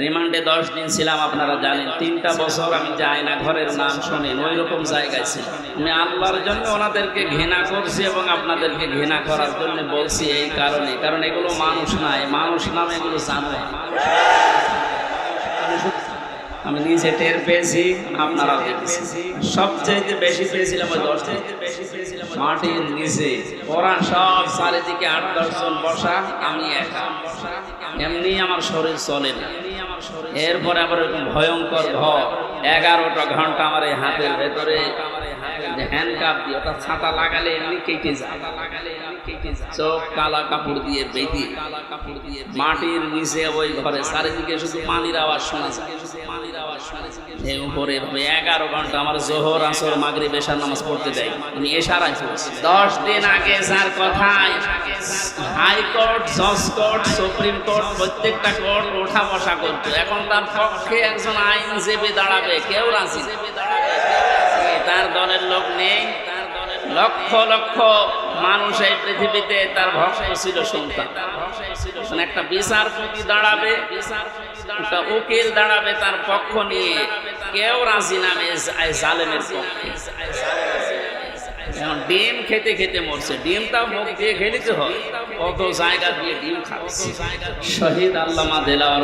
রিমান্ডে দশ দিন ছিলাম, আপনারা জানেন। তিনটা বছর আমি যাই না, ঘরের নাম শোনেন ওই রকম জায়গায় ছিলাম। আমি আল্লাহর জন্য ওনাদেরকে ঘৃণা করছি এবং আপনাদেরকে ঘৃণা করার জন্য বলছি এই কারণে, কারণ এগুলো মানুষ নাই মানুষ নাম এগুলো জানো। আমি নিজে টের পেয়েছি আপনারা সবচেয়ে বেশি পেয়েছিলাম ওই দশ মাটির নিচে ওরা সব চারিদিকে আট দশজন বসা, আমি একা। এমনি আমার শরীর চলে না। এরপরে আবার ভয়ঙ্কর ভয় এগারোটা ঘণ্টা আমার এই হাতের ভেতরে মাটির নিচে ওই ঘরে, চারিদিকে আওয়াজ এগারো ঘণ্টা আমার জোহর, আসর মাগরি বেশার নামাজ পড়তে দেয়। উনি এশারায় দশ দিন আগে যার কথায় হাইকোর্ট জজ কোর্ট, সুপ্রিম কোর্ট, প্রত্যেকটা কোর্ট ওঠা বসা করতো। এখন তার পক্ষে একজন আইনজীবী দাঁড়াবে, কেউ রাজি। তার দলের লোক নেই। লক্ষ লক্ষ মানুষ এই পৃথিবীতে তার ভক্ত ছিল সন্তান। এখন একটা বিচারপতি দাঁড়াবে, একটা উকিল দাঁড়াবে তার পক্ষ নিয়ে। কেউ রাজি নামে জালেমের পক্ষে। এখন ডিম খেতে খেতে মরছে। ডিমটা মুখ দিয়ে খেলিতে হয়। কত জায়গা দিয়ে ডিম খাচ্ছে শহীদ আল্লামা দেলাওয়ার